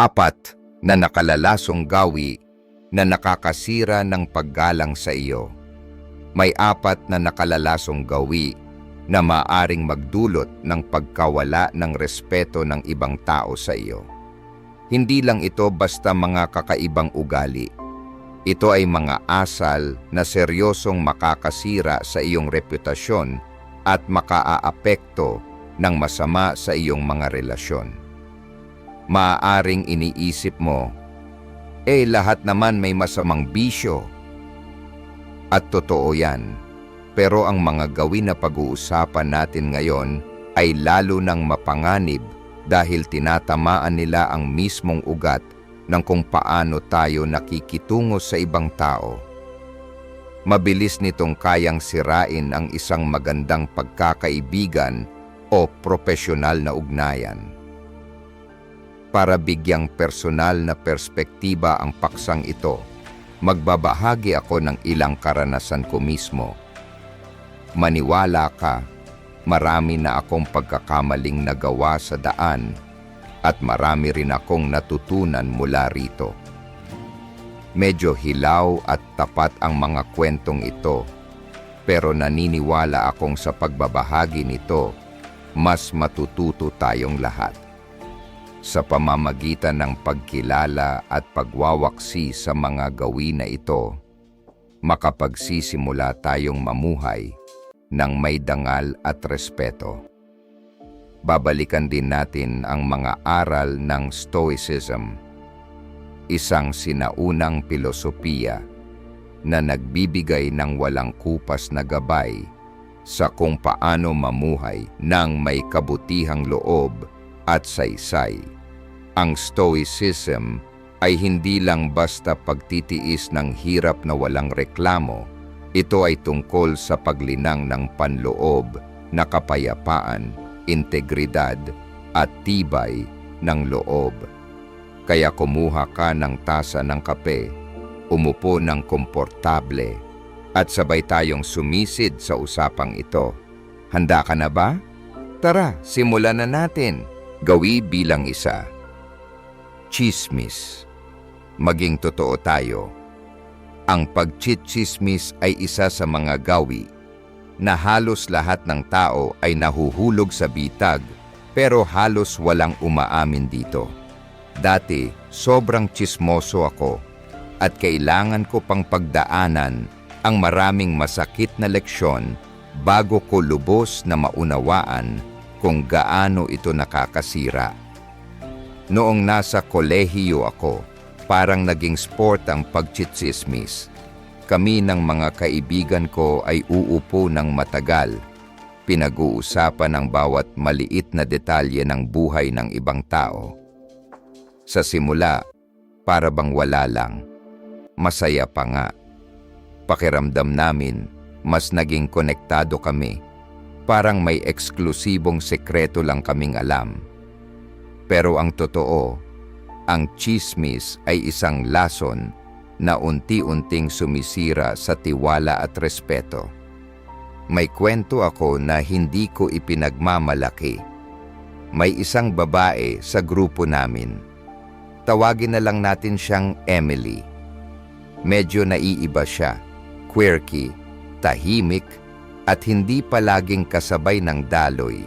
Apat na nakalalasong gawi na nakakasira ng paggalang sa iyo. May apat na nakalalasong gawi na maaring magdulot ng pagkawala ng respeto ng ibang tao sa iyo. Hindi lang ito basta mga kakaibang ugali. Ito ay mga asal na seryosong makakasira sa iyong reputasyon at makaaapekto ng masama sa iyong mga relasyon. Maaaring iniisip mo, eh lahat naman may masamang bisyo. At totoo yan. Pero ang mga gawin na pag-uusapan natin ngayon ay lalo nang mapanganib dahil tinatamaan nila ang mismong ugat ng kung paano tayo nakikitungo sa ibang tao. Mabilis nitong kayang sirain ang isang magandang pagkakaibigan o profesional na ugnayan. Para bigyang personal na perspektiba ang paksang ito, magbabahagi ako ng ilang karanasan ko mismo. Maniwala ka, marami na akong pagkakamaling nagawa sa daan at marami rin akong natutunan mula rito. Medyo hilaw at tapat ang mga kwentong ito, pero naniniwala akong sa pagbabahagi nito, mas matututo tayong lahat. Sa pamamagitan ng pagkilala at pagwawaksi sa mga gawin na ito, makapagsisimula tayong mamuhay ng may dangal at respeto. Babalikan din natin ang mga aral ng Stoicism, isang sinaunang pilosopiya na nagbibigay ng walang kupas na gabay sa kung paano mamuhay ng may kabutihang loob at saysay. Ang Stoicism ay hindi lang basta pagtitiis ng hirap na walang reklamo, ito ay tungkol sa paglinang ng panloob na kapayapaan, integridad at tibay ng loob. Kaya kumuha ka ng tasa ng kape, umupo ng komportable, at sabay tayong sumisid sa usapang ito. Handa ka na ba? Tara, simulan na natin. Gawi bilang isa. Chismis. Maging totoo tayo. Ang pagchitsismis ay isa sa mga gawi na halos lahat ng tao ay nahuhulog sa bitag pero halos walang umaamin dito. Dati, sobrang chismoso ako at kailangan ko pang pagdaanan ang maraming masakit na leksyon bago ko lubos na maunawaan kung gaano ito nakakasira. Noong nasa kolehiyo ako, parang naging sport ang pagchitsismis. Kami ng mga kaibigan ko ay uupo ng matagal. Pinag-uusapan ang bawat maliit na detalye ng buhay ng ibang tao. Sa simula, para bang wala lang. Masaya pa nga. Pakiramdam namin, mas naging konektado kami. Parang may eksklusibong sekreto lang kaming alam. Pero ang totoo, ang chismis ay isang lason na unti-unting sumisira sa tiwala at respeto. May kwento ako na hindi ko ipinagmamalaki. May isang babae sa grupo namin. Tawagin na lang natin siyang Emily. Medyo naiiba siya, quirky, tahimik, at hindi palaging kasabay ng daloy.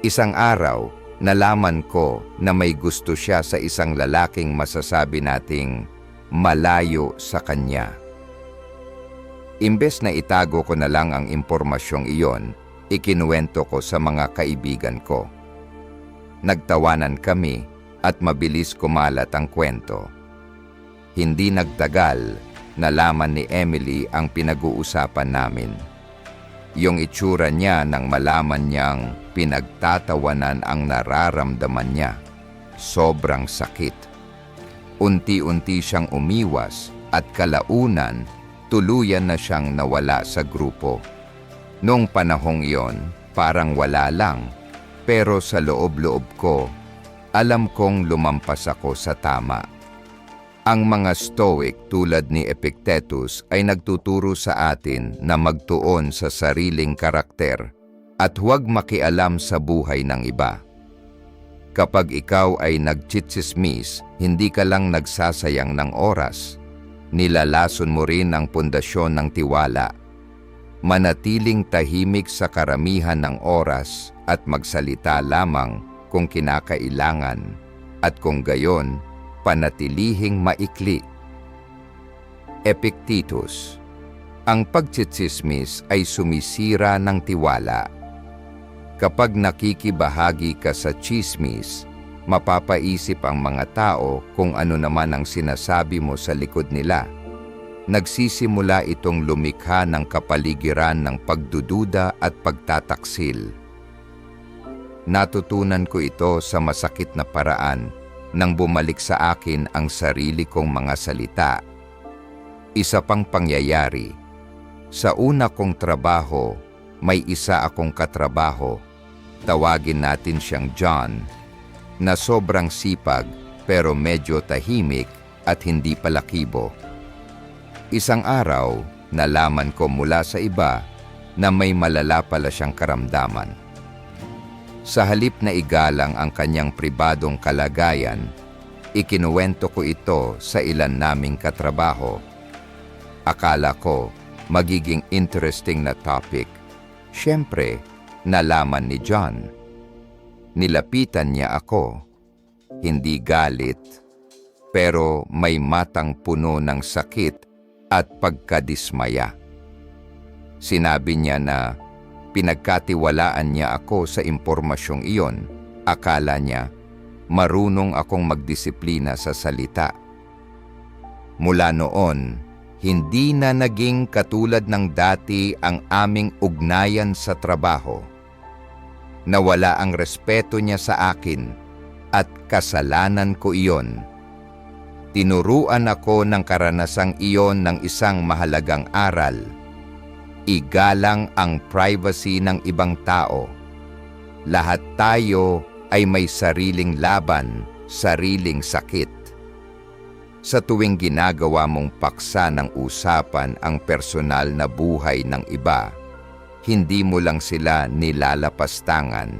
Isang araw, nalaman ko na may gusto siya sa isang lalaking masasabi nating malayo sa kanya. Imbes na itago ko na lang ang impormasyong iyon, ikinuwento ko sa mga kaibigan ko. Nagtawanan kami at mabilis kumalat ang kwento. Hindi nagtagal, nalaman ni Emily ang pinag-uusapan namin. Yung itsura niya nang malaman niyang pinagtatawanan ang nararamdaman niya. Sobrang sakit. Unti-unti siyang umiwas at kalaunan tuluyan na siyang nawala sa grupo. Noong panahong iyon, parang wala lang. Pero sa loob-loob ko, alam kong lumampas ako sa tama. Ang mga Stoic tulad ni Epictetus ay nagtuturo sa atin na magtuon sa sariling karakter at huwag makialam sa buhay ng iba. Kapag ikaw ay nagchitsismis, hindi ka lang nagsasayang ng oras. Nilalason mo rin ang pundasyon ng tiwala. Manatiling tahimik sa karamihan ng oras at magsalita lamang kung kinakailangan at kung gayon, panatilihing maikli. Epictetus Ang pagtsitsismis ay sumisira ng tiwala. Kapag nakikibahagi ka sa chismis, mapapaisip ang mga tao kung ano naman ang sinasabi mo sa likod nila. Nagsisimula itong lumikha ng kapaligiran ng pagdududa at pagtataksil. Natutunan ko ito sa masakit na paraan nang bumalik sa akin ang sarili kong mga salita. Isa pang pangyayari, sa una kong trabaho, may isa akong katrabaho, tawagin natin siyang John, na sobrang sipag pero medyo tahimik at hindi palakibo. Isang araw, nalaman ko mula sa iba na may malala pala siyang karamdaman. Sa halip na igalang ang kanyang pribadong kalagayan, ikinuwento ko ito sa ilan naming katrabaho. Akala ko magiging interesting na topic. Siyempre, nalaman ni John. Nilapitan niya ako. Hindi galit, pero may matang puno ng sakit at pagkadismaya. Sinabi niya na pinagkatiwalaan niya ako sa impormasyong iyon. Akala niya, marunong akong magdisiplina sa salita. Mula noon, hindi na naging katulad ng dati ang aming ugnayan sa trabaho. Nawala ang respeto niya sa akin at kasalanan ko iyon. Tinuruan ako ng karanasang iyon ng isang mahalagang aral. Igalang ang privacy ng ibang tao. Lahat tayo ay may sariling laban, sariling sakit. Sa tuwing ginagawa mong paksa ng usapan ang personal na buhay ng iba, hindi mo lang sila nilalapastangan.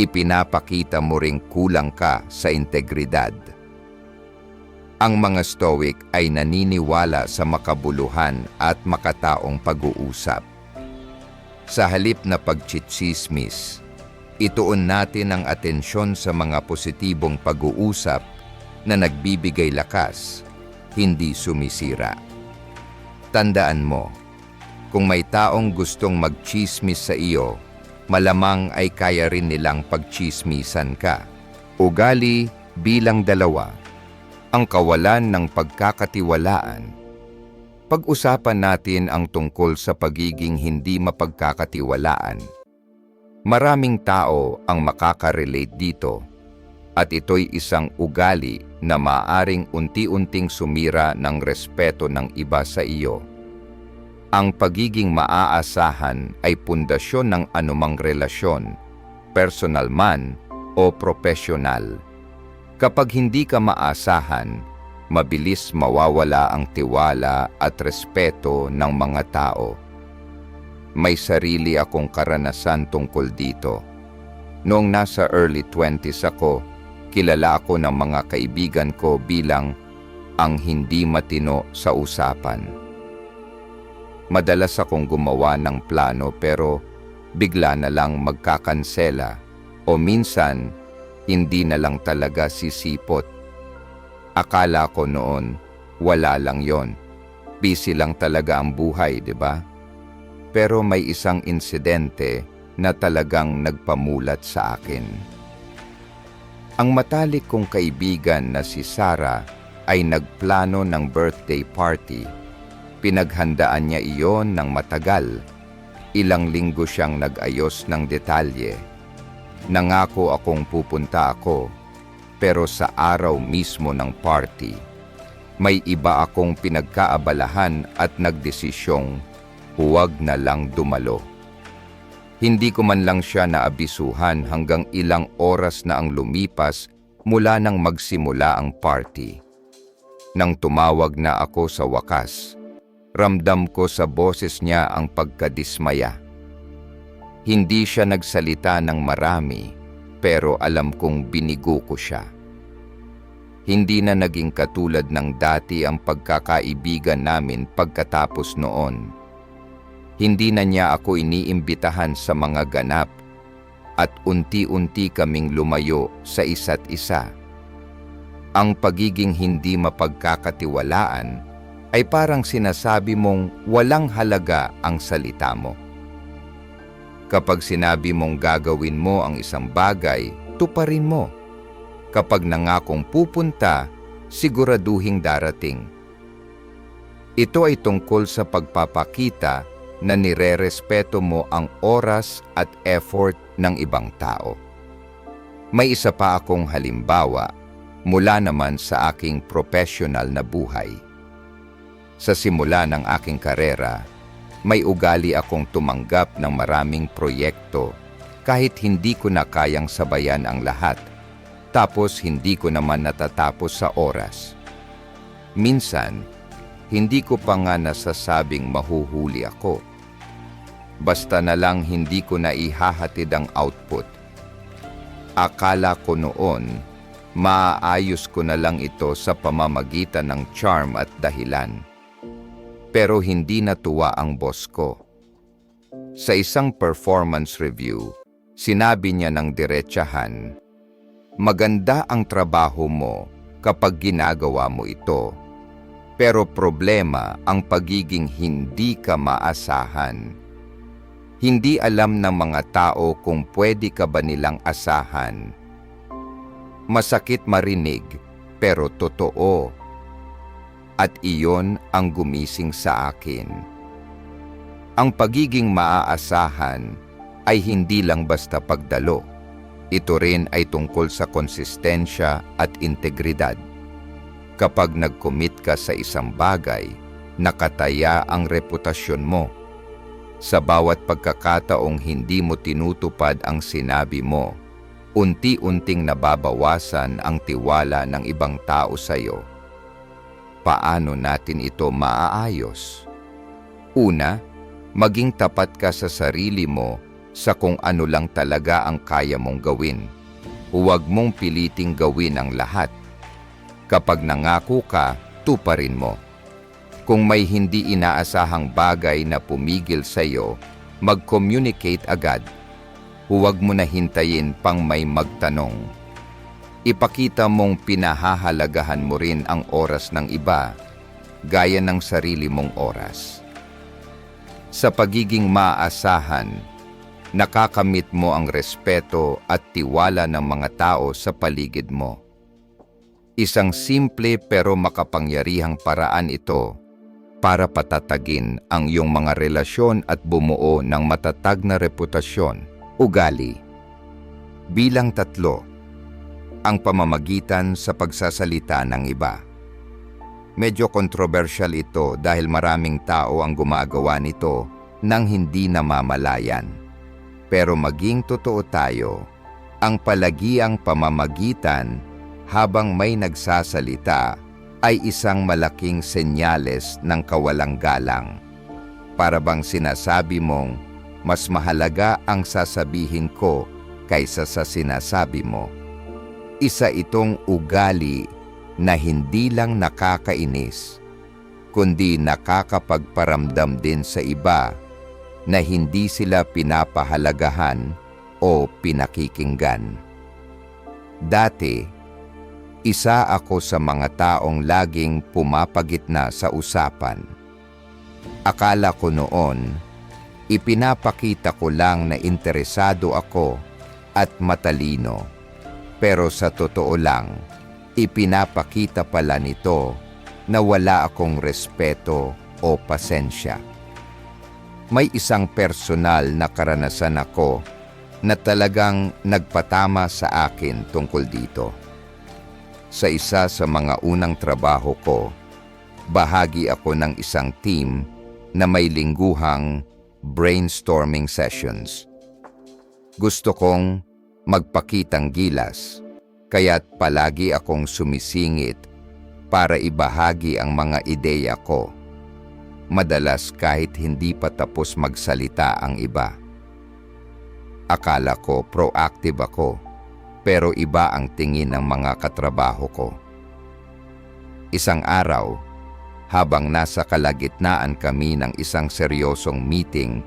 Ipinapakita mo ring kulang ka sa integridad. Ang mga Stoic ay naniniwala sa makabuluhan at makataong pag-uusap. Sa halip na pagchitsismis, ituon natin ang atensyon sa mga positibong pag-uusap na nagbibigay lakas, hindi sumisira. Tandaan mo, kung may taong gustong magchismis sa iyo, malamang ay kaya rin nilang pagchismisan ka. Ugali bilang dalawa, ang kawalan ng pagkakatiwalaan. Pag-usapan natin ang tungkol sa pagiging hindi mapagkakatiwalaan. Maraming tao ang makaka-relate dito at ito'y isang ugali na maaring unti-unting sumira ng respeto ng iba sa iyo. Ang pagiging maaasahan ay pundasyon ng anumang relasyon, personal man o profesional. Kapag hindi ka maasahan, mabilis mawawala ang tiwala at respeto ng mga tao. May sarili akong karanasan tungkol dito. Noong nasa early 20s ako, kilala ako ng mga kaibigan ko bilang ang hindi matino sa usapan. Madalas akong gumawa ng plano pero bigla na lang magkakansela o minsan hindi na lang talaga sisipot. Akala ko noon, wala lang yon. Busy lang talaga ang buhay, di ba? Pero may isang insidente na talagang nagpamulat sa akin. Ang matalik kong kaibigan na si Sarah ay nagplano ng birthday party. Pinaghandaan niya iyon ng matagal. Ilang linggo siyang nag-ayos ng detalye. Nangako akong pupunta ako, pero sa araw mismo ng party, may iba akong pinagkaabalahan at nagdesisyong huwag na lang dumalo. Hindi ko man lang siya naabisuhan hanggang ilang oras na ang lumipas mula nang magsimula ang party. Nang tumawag na ako sa wakas, ramdam ko sa boses niya ang pagkadismaya. Hindi siya nagsalita ng marami, pero alam kong binigo ko siya. Hindi na naging katulad ng dati ang pagkakaibigan namin pagkatapos noon. Hindi na niya ako iniimbitahan sa mga ganap at unti-unti kaming lumayo sa isa't isa. Ang pagiging hindi mapagkakatiwalaan ay parang sinasabi mong walang halaga ang salita mo. Kapag sinabi mong gagawin mo ang isang bagay, tuparin mo. Kapag nangakong pupunta, siguraduhing darating. Ito ay tungkol sa pagpapakita na nire-respeto mo ang oras at effort ng ibang tao. May isa pa akong halimbawa mula naman sa aking professional na buhay. Sa simula ng aking karera, may ugali akong tumanggap ng maraming proyekto kahit hindi ko na kayang sabayan ang lahat, tapos hindi ko naman natatapos sa oras. Minsan, hindi ko pa nga nasasabing mahuhuli ako. Basta na lang hindi ko na ihahatid ang output. Akala ko noon, maaayos ko na lang ito sa pamamagitan ng charm at dahilan pero hindi natuwa ang boss ko. Sa isang performance review, sinabi niya ng diretsahan, Maganda ang trabaho mo kapag ginagawa mo ito, pero problema ang pagiging hindi ka maasahan. Hindi alam ng mga tao kung pwede ka ba nilang asahan. Masakit marinig, pero totoo at iyon ang gumising sa akin. Ang pagiging maaasahan ay hindi lang basta pagdalo. Ito rin ay tungkol sa konsistensya at integridad. Kapag nag-commit ka sa isang bagay, nakataya ang reputasyon mo. Sa bawat pagkakataong hindi mo tinutupad ang sinabi mo, unti-unting nababawasan ang tiwala ng ibang tao sa iyo paano natin ito maaayos? Una, maging tapat ka sa sarili mo sa kung ano lang talaga ang kaya mong gawin. Huwag mong piliting gawin ang lahat. Kapag nangako ka, tuparin mo. Kung may hindi inaasahang bagay na pumigil sa iyo, mag-communicate agad. Huwag mo na hintayin pang may magtanong ipakita mong pinahahalagahan mo rin ang oras ng iba, gaya ng sarili mong oras. Sa pagiging maasahan, nakakamit mo ang respeto at tiwala ng mga tao sa paligid mo. Isang simple pero makapangyarihang paraan ito para patatagin ang iyong mga relasyon at bumuo ng matatag na reputasyon, ugali. Bilang tatlo, ang pamamagitan sa pagsasalita ng iba. Medyo kontrobersyal ito dahil maraming tao ang gumagawa nito nang hindi namamalayan. Pero maging totoo tayo, ang palagiang pamamagitan habang may nagsasalita ay isang malaking senyales ng kawalang galang. Para bang sinasabi mong, mas mahalaga ang sasabihin ko kaysa sa sinasabi mo. Isa itong ugali na hindi lang nakakainis, kundi nakakapagparamdam din sa iba na hindi sila pinapahalagahan o pinakikinggan. Dati, isa ako sa mga taong laging pumapagitna sa usapan. Akala ko noon, ipinapakita ko lang na interesado ako at matalino pero sa totoo lang, ipinapakita pala nito na wala akong respeto o pasensya. May isang personal na karanasan ako na talagang nagpatama sa akin tungkol dito. Sa isa sa mga unang trabaho ko, bahagi ako ng isang team na may lingguhang brainstorming sessions. Gusto kong magpakitang gilas, kaya't palagi akong sumisingit para ibahagi ang mga ideya ko. Madalas kahit hindi pa tapos magsalita ang iba. Akala ko proactive ako, pero iba ang tingin ng mga katrabaho ko. Isang araw, habang nasa kalagitnaan kami ng isang seryosong meeting,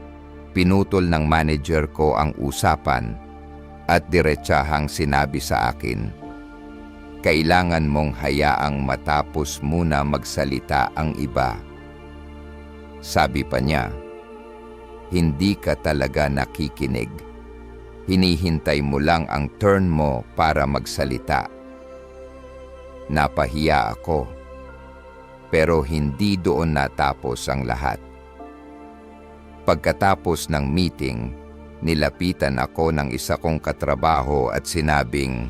pinutol ng manager ko ang usapan at diretsahang sinabi sa akin, Kailangan mong hayaang matapos muna magsalita ang iba. Sabi pa niya, hindi ka talaga nakikinig. Hinihintay mo lang ang turn mo para magsalita. Napahiya ako. Pero hindi doon natapos ang lahat. Pagkatapos ng meeting, nilapitan ako ng isa kong katrabaho at sinabing,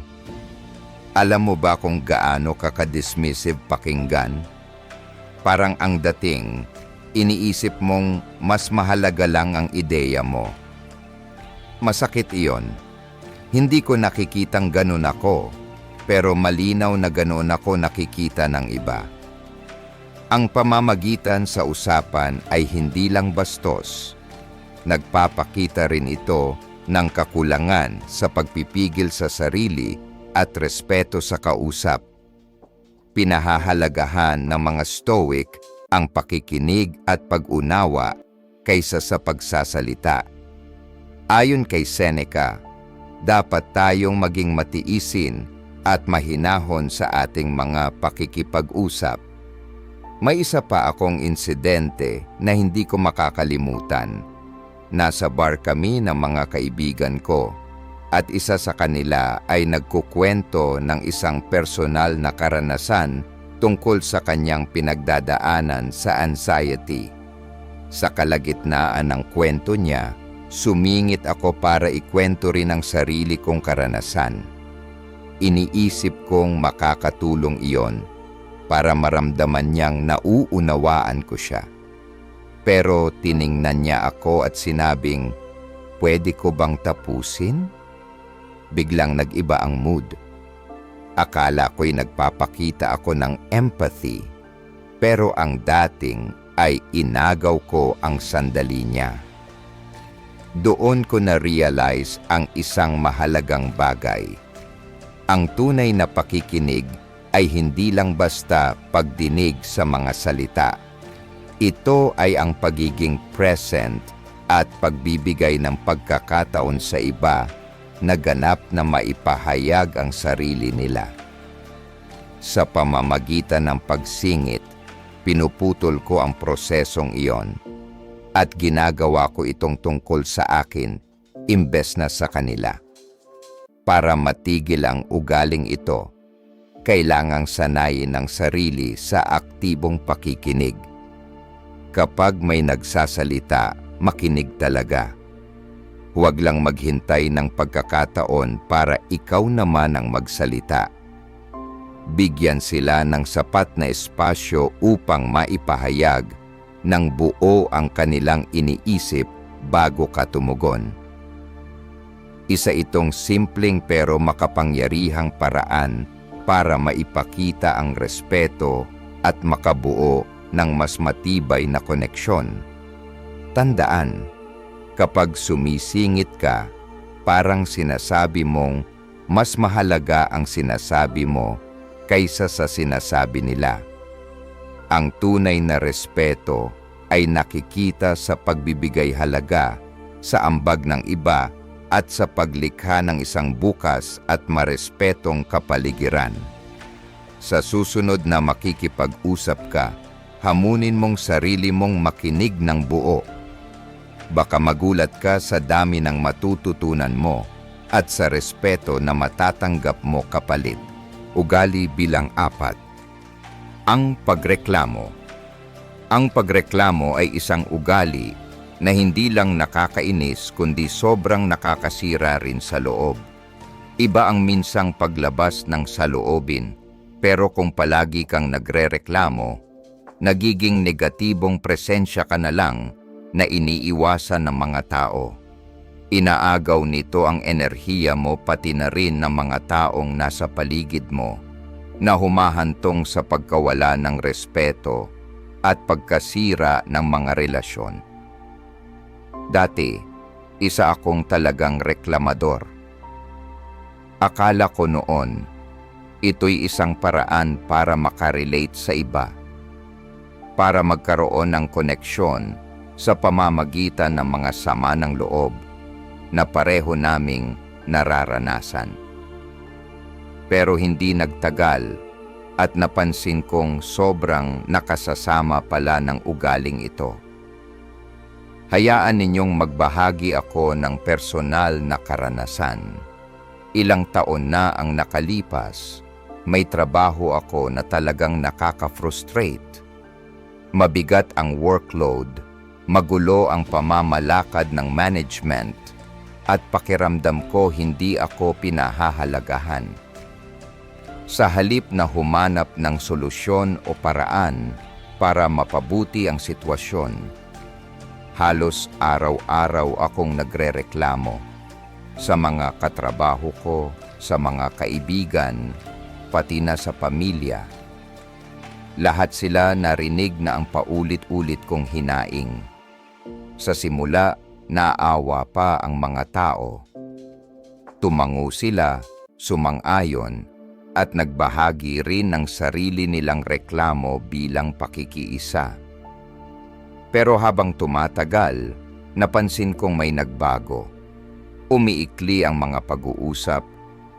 Alam mo ba kung gaano kakadismissive pakinggan? Parang ang dating, iniisip mong mas mahalaga lang ang ideya mo. Masakit iyon. Hindi ko nakikitang ganun ako, pero malinaw na ganun ako nakikita ng iba. Ang pamamagitan sa usapan ay hindi lang bastos. Nagpapakita rin ito ng kakulangan sa pagpipigil sa sarili at respeto sa kausap. Pinahahalagahan ng mga stoic ang pakikinig at pag-unawa kaysa sa pagsasalita. Ayon kay Seneca, dapat tayong maging matiisin at mahinahon sa ating mga pakikipag-usap may isa pa akong insidente na hindi ko makakalimutan. Nasa bar kami ng mga kaibigan ko at isa sa kanila ay nagkukwento ng isang personal na karanasan tungkol sa kanyang pinagdadaanan sa anxiety. Sa kalagitnaan ng kwento niya, sumingit ako para ikwento rin ang sarili kong karanasan. Iniisip kong makakatulong iyon para maramdaman niyang nauunawaan ko siya. Pero tiningnan niya ako at sinabing, pwede ko bang tapusin? Biglang nag-iba ang mood. Akala ko'y nagpapakita ako ng empathy, pero ang dating ay inagaw ko ang sandali niya. Doon ko na-realize ang isang mahalagang bagay. Ang tunay na pakikinig ay hindi lang basta pagdinig sa mga salita. Ito ay ang pagiging present at pagbibigay ng pagkakataon sa iba na ganap na maipahayag ang sarili nila. Sa pamamagitan ng pagsingit, pinuputol ko ang prosesong iyon at ginagawa ko itong tungkol sa akin imbes na sa kanila. Para matigil ang ugaling ito, kailangang sanayin ng sarili sa aktibong pakikinig. Kapag may nagsasalita, makinig talaga. Huwag lang maghintay ng pagkakataon para ikaw naman ang magsalita. Bigyan sila ng sapat na espasyo upang maipahayag ng buo ang kanilang iniisip bago ka tumugon. Isa itong simpleng pero makapangyarihang paraan para maipakita ang respeto at makabuo ng mas matibay na koneksyon. Tandaan, kapag sumisingit ka, parang sinasabi mong mas mahalaga ang sinasabi mo kaysa sa sinasabi nila. Ang tunay na respeto ay nakikita sa pagbibigay halaga sa ambag ng iba at sa paglikha ng isang bukas at marespetong kapaligiran. Sa susunod na makikipag-usap ka, hamunin mong sarili mong makinig ng buo. Baka magulat ka sa dami ng matututunan mo at sa respeto na matatanggap mo kapalit. Ugali bilang apat. Ang pagreklamo. Ang pagreklamo ay isang ugali na hindi lang nakakainis kundi sobrang nakakasira rin sa loob. Iba ang minsang paglabas ng saloobin, pero kung palagi kang nagrereklamo, nagiging negatibong presensya ka na lang na iniiwasan ng mga tao. Inaagaw nito ang enerhiya mo pati na rin ng mga taong nasa paligid mo na humahantong sa pagkawala ng respeto at pagkasira ng mga relasyon. Dati, isa akong talagang reklamador. Akala ko noon, ito'y isang paraan para makarelate sa iba. Para magkaroon ng koneksyon sa pamamagitan ng mga sama ng loob na pareho naming nararanasan. Pero hindi nagtagal at napansin kong sobrang nakasasama pala ng ugaling ito. Hayaan ninyong magbahagi ako ng personal na karanasan. Ilang taon na ang nakalipas, may trabaho ako na talagang nakaka-frustrate. Mabigat ang workload, magulo ang pamamalakad ng management, at pakiramdam ko hindi ako pinahahalagahan. Sa halip na humanap ng solusyon o paraan para mapabuti ang sitwasyon, halos araw-araw akong nagrereklamo sa mga katrabaho ko, sa mga kaibigan, pati na sa pamilya. Lahat sila narinig na ang paulit-ulit kong hinaing. Sa simula, naawa pa ang mga tao. Tumango sila, sumang-ayon, at nagbahagi rin ng sarili nilang reklamo bilang pakikiisa. Pero habang tumatagal, napansin kong may nagbago. Umiikli ang mga pag-uusap,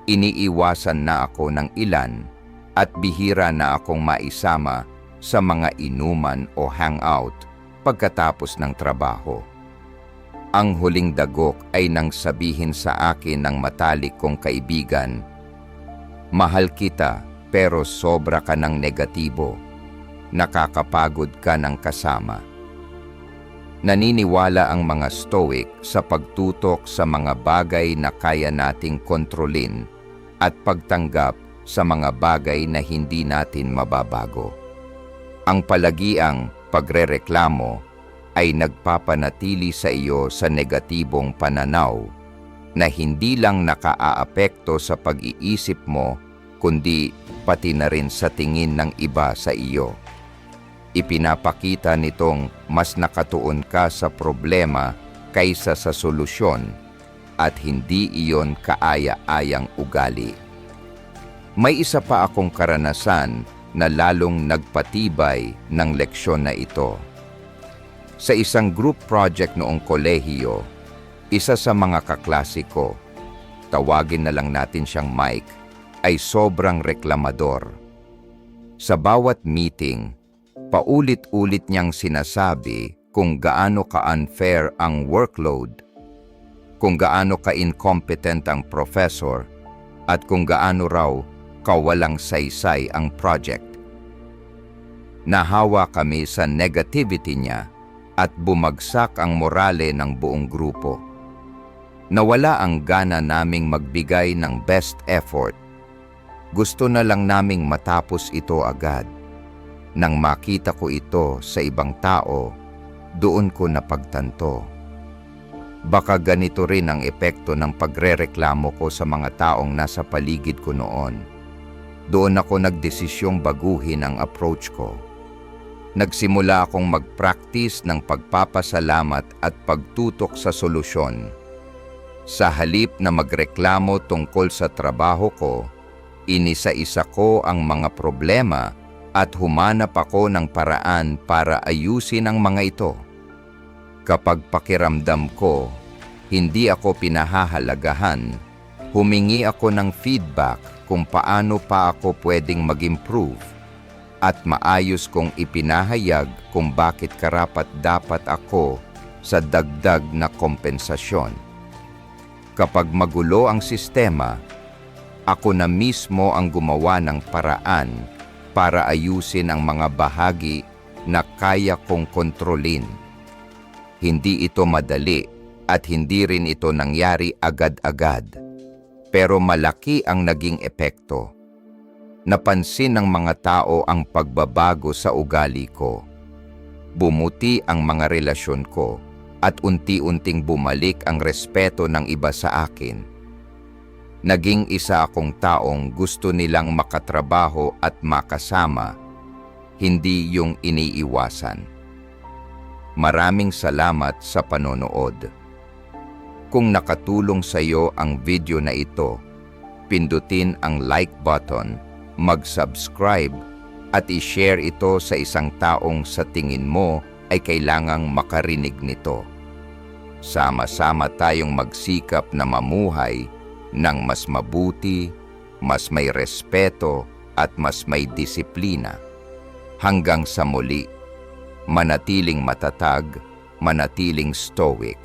iniiwasan na ako ng ilan at bihira na akong maisama sa mga inuman o hangout pagkatapos ng trabaho. Ang huling dagok ay nang sabihin sa akin ng matalik kong kaibigan Mahal kita pero sobra ka ng negatibo. Nakakapagod ka ng kasama. Naniniwala ang mga stoic sa pagtutok sa mga bagay na kaya nating kontrolin at pagtanggap sa mga bagay na hindi natin mababago. Ang palagiang pagrereklamo ay nagpapanatili sa iyo sa negatibong pananaw na hindi lang nakaaapekto sa pag-iisip mo, kundi pati na rin sa tingin ng iba sa iyo. Ipinapakita nitong mas nakatuon ka sa problema kaysa sa solusyon at hindi iyon kaaya-ayang ugali. May isa pa akong karanasan na lalong nagpatibay ng leksyon na ito. Sa isang group project noong kolehiyo, isa sa mga kaklasiko, tawagin na lang natin siyang Mike, ay sobrang reklamador. Sa bawat meeting, paulit-ulit niyang sinasabi kung gaano ka-unfair ang workload, kung gaano ka-incompetent ang professor, at kung gaano raw kawalang saysay ang project. Nahawa kami sa negativity niya at bumagsak ang morale ng buong grupo. Nawala ang gana naming magbigay ng best effort. Gusto na lang naming matapos ito agad. Nang makita ko ito sa ibang tao, doon ko napagtanto. Baka ganito rin ang epekto ng pagrereklamo ko sa mga taong nasa paligid ko noon. Doon ako nagdesisyong baguhin ang approach ko. Nagsimula akong mag-practice ng pagpapasalamat at pagtutok sa solusyon sa halip na magreklamo tungkol sa trabaho ko, inisa-isa ko ang mga problema at humanap ako ng paraan para ayusin ang mga ito. Kapag pakiramdam ko, hindi ako pinahahalagahan, humingi ako ng feedback kung paano pa ako pwedeng mag-improve at maayos kong ipinahayag kung bakit karapat dapat ako sa dagdag na kompensasyon. Kapag magulo ang sistema, ako na mismo ang gumawa ng paraan para ayusin ang mga bahagi na kaya kong kontrolin. Hindi ito madali at hindi rin ito nangyari agad-agad. Pero malaki ang naging epekto. Napansin ng mga tao ang pagbabago sa ugali ko. Bumuti ang mga relasyon ko at unti-unting bumalik ang respeto ng iba sa akin. Naging isa akong taong gusto nilang makatrabaho at makasama, hindi yung iniiwasan. Maraming salamat sa panonood. Kung nakatulong sa iyo ang video na ito, pindutin ang like button, mag-subscribe, at i-share ito sa isang taong sa tingin mo ay kailangang makarinig nito. Sama-sama tayong magsikap na mamuhay ng mas mabuti, mas may respeto at mas may disiplina. Hanggang sa muli, manatiling matatag, manatiling stoic,